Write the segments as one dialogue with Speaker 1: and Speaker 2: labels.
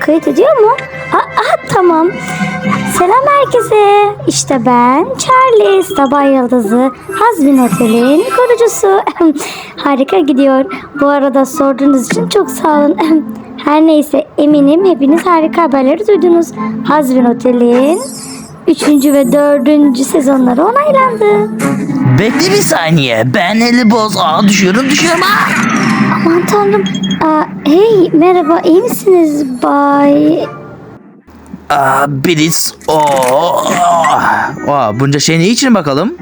Speaker 1: Kayıt ediyor mu? Aa, aa, tamam. Selam herkese. İşte ben Charlie, Sabah Yıldızı, Hazbin Otel'in kurucusu. Harika gidiyor. Bu arada sorduğunuz için çok sağ olun. Her neyse eminim hepiniz harika haberleri duydunuz. Hazbin Otel'in 3. ve 4. sezonları onaylandı.
Speaker 2: Bekle bir saniye. Ben eli boz. Aa düşüyorum düşüyorum. Aa!
Speaker 1: Aman tanrım. Aa, hey merhaba iyi misiniz Bay?
Speaker 2: Aa, Biliz. Oo. Aa, bunca şey ne için bakalım?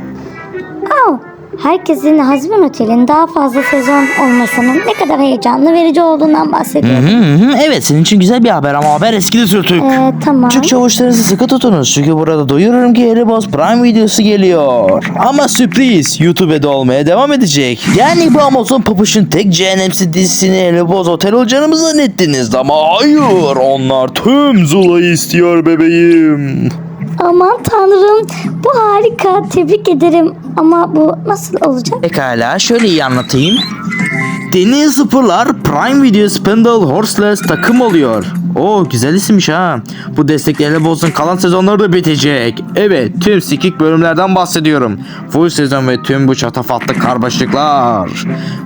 Speaker 1: Herkesin Hazbin Otel'in daha fazla sezon olmasının ne kadar heyecanlı verici olduğundan
Speaker 2: Hı
Speaker 1: bahsediyorum.
Speaker 2: hı hı. Evet senin için güzel bir haber ama haber eskidi sürtük.
Speaker 1: Ee, tamam.
Speaker 2: Türk çavuşlarınızı sıkı tutunuz çünkü burada duyururum ki Boss Prime videosu geliyor. Ama sürpriz YouTube'da olmaya devam edecek. Yani bu Amazon Papuş'un tek cehennemsi dizisini Boss Otel olacağını mı zannettiniz? Ama hayır onlar tüm Zula'yı istiyor bebeğim.
Speaker 1: Aman tanrım bu harika tebrik ederim ama bu nasıl olacak?
Speaker 2: Pekala şöyle iyi anlatayım. Deniz Sıfırlar Prime Video Spindle Horseless takım oluyor. Oo güzel isimmiş ha. Bu desteklerle Boss'un kalan sezonları da bitecek. Evet tüm sikik bölümlerden bahsediyorum. Full sezon ve tüm bu çatafatlı karmaşıklar.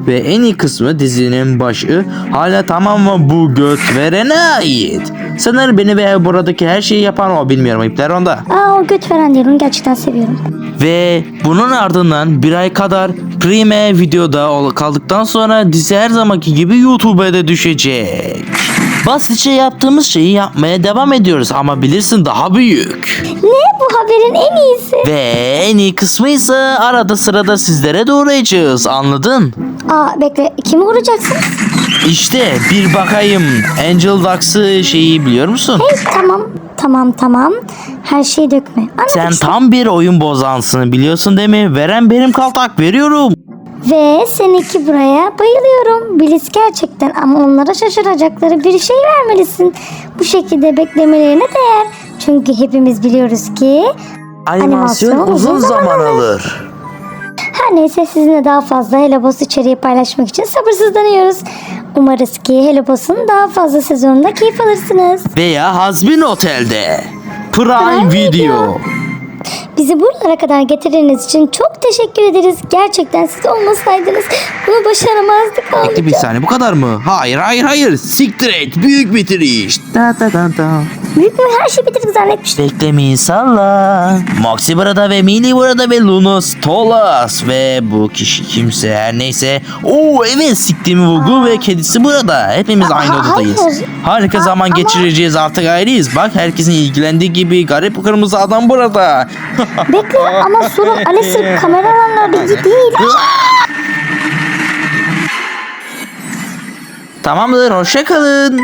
Speaker 2: Ve en iyi kısmı dizinin başı hala tamamen bu göt verene ait. Sanırım beni veya buradaki her şeyi yapan o bilmiyorum ipler onda.
Speaker 1: Aa o göt veren değil onu gerçekten seviyorum.
Speaker 2: Ve bunun ardından bir ay kadar Prime videoda kaldıktan sonra dizi her zamanki gibi YouTube'a da düşecek. Basitçe yaptığımız şeyi yapmaya devam ediyoruz ama bilirsin daha büyük.
Speaker 1: Ne bu haberin en iyisi?
Speaker 2: Ve en iyi kısmı ise arada sırada sizlere doğrayacağız anladın?
Speaker 1: Aa bekle kimi vuracaksın?
Speaker 2: İşte bir bakayım Angel Ducks'ı şeyi biliyor musun?
Speaker 1: Hey tamam tamam tamam her şeyi dökme. Anladık
Speaker 2: Sen
Speaker 1: işte.
Speaker 2: tam bir oyun bozansın biliyorsun değil mi? Veren benim kaltak veriyorum.
Speaker 1: Ve seninki buraya bayılıyorum. Bilis gerçekten ama onlara şaşıracakları bir şey vermelisin. Bu şekilde beklemelerine değer. Çünkü hepimiz biliyoruz ki
Speaker 2: Animasyon uzun zaman alır.
Speaker 1: her neyse sizinle daha fazla Hello Boss içeriği paylaşmak için sabırsızlanıyoruz. Umarız ki Hello Boss'un daha fazla sezonunda keyif alırsınız.
Speaker 2: veya Hazbin Otel'de. Prime,
Speaker 1: Prime
Speaker 2: Video.
Speaker 1: Video. Bizi buralara kadar getirdiğiniz için çok teşekkür ederiz. Gerçekten siz olmasaydınız bunu başaramazdık.
Speaker 2: Bekle bir saniye bu kadar mı? Hayır hayır hayır. Siktir et. Büyük bitiriş. Da da da da.
Speaker 1: Büyük bir her şeyi bitirdik zannetmiştim.
Speaker 2: Beklemeyi salla. Moxie burada ve Millie burada ve Lunus Tolas ve bu kişi kimse her neyse. Oo evet siktiğimi Vugu ve kedisi burada. Hepimiz
Speaker 1: Aa,
Speaker 2: aynı odadayız.
Speaker 1: hayır.
Speaker 2: Harika
Speaker 1: Aa,
Speaker 2: zaman
Speaker 1: ama-
Speaker 2: geçireceğiz artık ayrıyız. Bak herkesin ilgilendiği gibi garip kırmızı adam burada.
Speaker 1: Bekle ama sorun Alistair kameralarla bilgi değil.
Speaker 2: Tamamdır hoşça kalın.